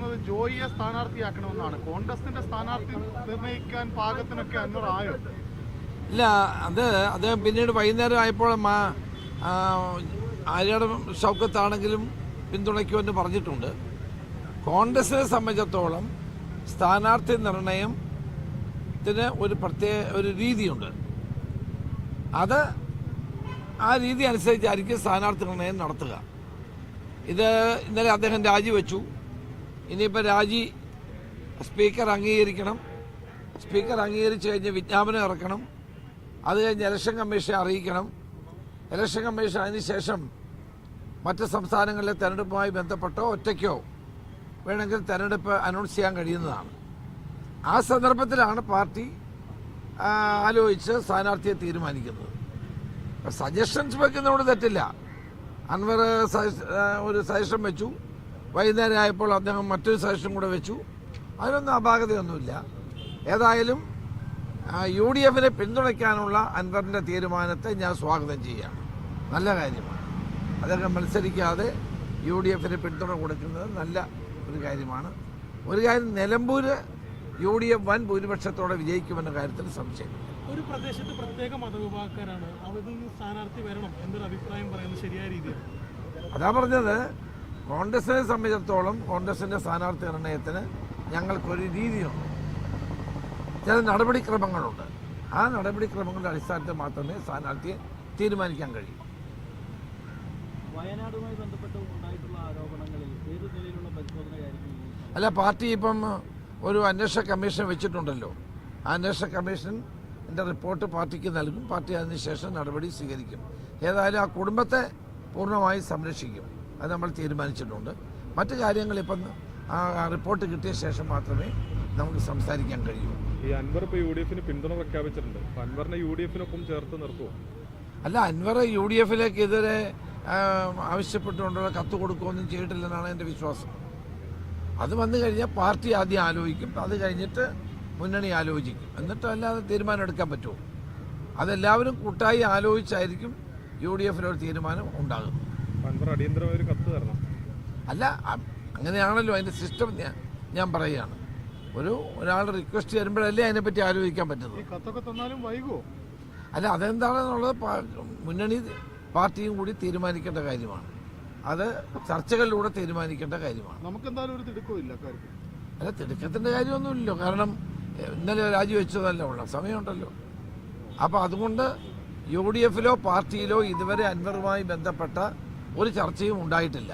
പറയുന്നത് ജോയിയെ സ്ഥാനാർത്ഥിയാക്കണമെന്നാണ്. കോൺഗ്രസിന്റെ സ്ഥാനാർത്ഥി നിർണയിക്കാൻ പാകത്തിനൊക്കെ അന്നറായോ ഇല്ല അത് അദ്ദേഹം പിന്നീട് വൈകുന്നേരം ആയപ്പോൾ ആര്യാട് ഷൗക്കത്താണെങ്കിലും പിന്തുണയ്ക്കുമെന്ന് പറഞ്ഞിട്ടുണ്ട്. കോൺഗ്രസിനെ സംബന്ധിച്ചിടത്തോളം സ്ഥാനാർത്ഥി നിർണയത്തിന് ഒരു പ്രത്യേക ഒരു രീതിയുണ്ട്. അത് ആ രീതി അനുസരിച്ചായിരിക്കും സ്ഥാനാർത്ഥി നിർണയം നടത്തുക. ഇത് ഇന്നലെ അദ്ദേഹം രാജിവെച്ചു. ഇനിയിപ്പോൾ രാജി സ്പീക്കർ അംഗീകരിക്കണം. സ്പീക്കർ അംഗീകരിച്ചു കഴിഞ്ഞ് വിജ്ഞാപനം ഇറക്കണം. അത് കഴിഞ്ഞ് ഇലക്ഷൻ കമ്മീഷനെ അറിയിക്കണം. ഇലക്ഷൻ കമ്മീഷൻ അതിനുശേഷം മറ്റ് സംസ്ഥാനങ്ങളിലെ തെരഞ്ഞെടുപ്പുമായി ബന്ധപ്പെട്ടോ ഒറ്റയ്ക്കോ വേണമെങ്കിൽ തെരഞ്ഞെടുപ്പ് അനൗൺസ് ചെയ്യാൻ കഴിയുന്നതാണ്. ആ സന്ദർഭത്തിലാണ് പാർട്ടി ആലോചിച്ച് സ്ഥാനാർത്ഥിയെ തീരുമാനിക്കുന്നത്. സജഷൻസ് വെക്കുന്നതോട് തെറ്റില്ല. അൻവർ ഒരു സജഷൻ വെച്ചു. വൈകുന്നേരം ആയപ്പോൾ അദ്ദേഹം മറ്റൊരു സജഷൻ കൂടെ വെച്ചു. അതിനൊന്നും അപാകതയൊന്നുമില്ല. ഏതായാലും യു ഡി എഫിനെ പിന്തുണയ്ക്കാനുള്ള അൻവറിന്റെ തീരുമാനത്തെ ഞാൻ സ്വാഗതം ചെയ്യാം നല്ല കാര്യമാണ്. അദ്ദേഹം മത്സരിക്കാതെ യു ഡി എഫിന് പിന്തുണ കൊടുക്കുന്നത് നല്ല ഒരു കാര്യമാണ്. ഒരു കാര്യം നിലമ്പൂർ യു ഡി എഫ് വൻ ഭൂരിപക്ഷത്തോടെ വിജയിക്കുമെന്ന കാര്യത്തിൽ സംശയം. ഒരു പ്രദേശത്ത് പ്രത്യേക മതവിഭാഗക്കാരാണ്. അവിടെ നിന്ന് സ്ഥാനാർത്ഥി വരണം എന്നൊരു അഭിപ്രായം പറയുന്നത് ശരിയായ രീതിയാണ്. അതാ പറഞ്ഞത്. കോൺഗ്രസിനെ സംബന്ധിച്ചിടത്തോളം കോൺഗ്രസിന്റെ സ്ഥാനാർത്ഥി നിർണയത്തിന് ഞങ്ങൾക്കൊരു രീതിയുണ്ട്. ചില നടപടിക്രമങ്ങളുണ്ട്. ആ നടപടിക്രമങ്ങളുടെ അടിസ്ഥാനത്തിൽ മാത്രമേ സ്ഥാനാർത്ഥിയെ തീരുമാനിക്കാൻ കഴിയൂ. വയനാടുമായി ബന്ധപ്പെട്ട് ഉണ്ടായിട്ടുള്ള ആരോപണങ്ങളിൽ ഏത് നിലയിലുള്ള പരിശോധനയായിരിക്കും ഈ അല്ല പാർട്ടി ഇപ്പം ഒരു അന്വേഷണ കമ്മീഷൻ വെച്ചിട്ടുണ്ടല്ലോ. ആ അന്വേഷണ കമ്മീഷൻ എന്റെ റിപ്പോർട്ട് പാർട്ടിക്ക് നൽകും. പാർട്ടി അതിനുശേഷം നടപടി സ്വീകരിക്കും. ഏതായാലും ആ കുടുംബത്തെ പൂർണമായി സംരക്ഷിക്കും. അത് നമ്മൾ തീരുമാനിച്ചിട്ടുണ്ട്. മറ്റു കാര്യങ്ങൾ ഇപ്പം ആ റിപ്പോർട്ട് കിട്ടിയ ശേഷം മാത്രമേ നമുക്ക് സംസാരിക്കാൻ കഴിയൂ. ഈ അൻവർ ഇപ്പോൾ യു ഡി എഫിന് പിന്തുണ പ്രഖ്യാപിച്ചിട്ടുണ്ട്. അൻവറിനെ യു ഡി എഫിനൊപ്പം ചേർത്ത് നിർത്തുമോ അല്ല അൻവർ യു ഡി എഫിലേക്ക് ഇതുവരെ ആവശ്യപ്പെട്ടുകൊണ്ടുള്ള കത്ത് കൊടുക്കുകയൊന്നും ചെയ്തിട്ടില്ലെന്നാണ് എന്റെ വിശ്വാസം. അത് വന്നു കഴിഞ്ഞാൽ പാർട്ടി ആദ്യം ആലോചിക്കും. അത് കഴിഞ്ഞിട്ട് മുന്നണി ആലോചിക്കും. എന്നിട്ട് അല്ലാതെ തീരുമാനം എടുക്കാൻ പറ്റുമോ? അതെല്ലാവരും കൂട്ടായി ആലോചിച്ചായിരിക്കും യു ഡി എഫിലൊരു തീരുമാനം ഉണ്ടാകുന്നത്. അടിയന്തരമായ കത്ത് തരണം. അല്ല അങ്ങനെയാണല്ലോ അതിന്റെ സിസ്റ്റം ഞാൻ ഞാൻ പറയുകയാണ്. ഒരു ഒരാൾ റിക്വസ്റ്റ് വരുമ്പോഴല്ലേ അതിനെപ്പറ്റി ആലോചിക്കാൻ പറ്റുന്നത്. കത്തൊക്കെ തന്നാലും വൈകുമോ അല്ല അതെന്താണെന്നുള്ളത് മുന്നണി പാർട്ടിയും കൂടി തീരുമാനിക്കേണ്ട കാര്യമാണ്. അത് ചർച്ചകളിലൂടെ തീരുമാനിക്കേണ്ട കാര്യമാണ്. നമുക്ക് എന്തായാലും ഒരു തിടുക്കമില്ല അല്ല തിടുക്കത്തിന്റെ കാര്യമൊന്നുമില്ലല്ലോ. കാരണം ഇന്നലെ രാജിവെച്ചതല്ല ഉള്ള. സമയമുണ്ടല്ലോ. അപ്പോൾ അതുകൊണ്ട് യു ഡി എഫിലോ പാർട്ടിയിലോ ഇതുവരെ അൻവറുമായി ബന്ധപ്പെട്ട ഒരു ചർച്ചയും ഉണ്ടായിട്ടില്ല.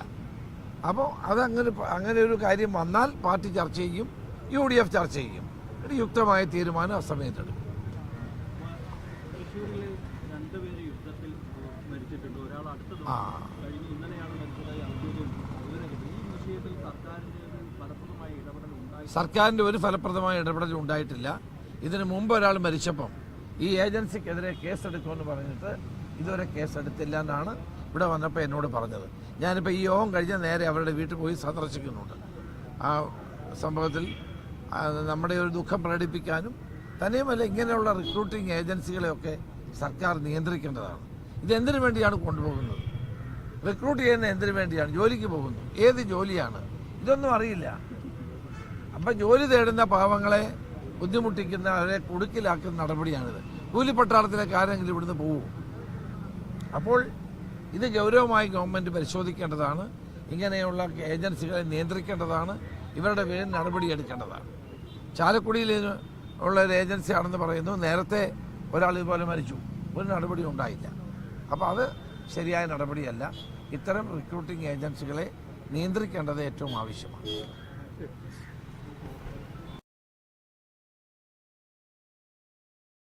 അപ്പോൾ അതങ്ങനെ അങ്ങനെ ഒരു കാര്യം വന്നാൽ പാർട്ടി ചർച്ച ചെയ്യും യു ഡി എഫ് ചർച്ച ചെയ്യും. ഒരു യുക്തമായ തീരുമാനം ആ സമയത്തെടുക്കും തൃശ്ശൂരിൽ രണ്ടുപേര് യുദ്ധത്തിൽ മരിച്ചിട്ടുണ്ട്. ഒരാൾ അടുത്ത ആ. സർക്കാരിന്റെ ഒരു ഫലപ്രദമായ ഇടപെടൽ ഉണ്ടായിട്ടില്ല. ഇതിനു മുമ്പ് ഒരാൾ മരിച്ചപ്പം ഈ ഏജൻസിക്കെതിരെ കേസെടുക്കുമെന്ന് പറഞ്ഞിട്ട് ഇതുവരെ കേസെടുത്തില്ല എന്നാണ് ഇവിടെ വന്നപ്പോൾ എന്നോട് പറഞ്ഞത്. ഞാനിപ്പോൾ ഈ യോഗം കഴിഞ്ഞ് നേരെ അവരുടെ വീട്ടിൽ പോയി സന്ദർശിക്കുന്നുണ്ട്. ആ സംഭവത്തിൽ നമ്മുടെ ഒരു ദുഃഖം പ്രകടിപ്പിക്കാനും തന്നെയുമല്ല ഇങ്ങനെയുള്ള റിക്രൂട്ടിംഗ് ഏജൻസികളെയൊക്കെ സർക്കാർ നിയന്ത്രിക്കേണ്ടതാണ്. ഇതെന്തിനു വേണ്ടിയാണ് കൊണ്ടുപോകുന്നത്? റിക്രൂട്ട് ചെയ്യുന്ന എന്തിനു വേണ്ടിയാണ്? ജോലിക്ക് പോകുന്നു. ഏത് ജോലിയാണ്? ഇതൊന്നും അറിയില്ല. അപ്പം ജോലി തേടുന്ന പാവങ്ങളെ ബുദ്ധിമുട്ടിക്കുന്ന അവരെ കുടുക്കിലാക്കുന്ന നടപടിയാണിത്. കൂലിപ്പട്ടാളത്തിലേക്ക് ആരെങ്കിലും ഇവിടുന്ന് പോകും അപ്പോൾ ഇത് ഗൗരവമായി ഗവൺമെന്റ് പരിശോധിക്കേണ്ടതാണ്. ഇങ്ങനെയുള്ള ഏജൻസികളെ നിയന്ത്രിക്കേണ്ടതാണ്. ഇവരുടെ പേരിൽ നടപടിയെടുക്കേണ്ടതാണ് ചാലക്കുടിയിൽ ഉള്ള ഒരു ഏജൻസിയാണെന്ന് പറയുന്നു. നേരത്തെ ഒരാൾ ഇതുപോലെ മരിച്ചു. ഒരു നടപടി ഉണ്ടായില്ല. അപ്പോൾ അത് ശരിയായ നടപടിയല്ല. ഇത്തരം റിക്രൂട്ടിംഗ് ഏജൻസികളെ നിയന്ത്രിക്കേണ്ടത് ഏറ്റവും ആവശ്യമാണ്.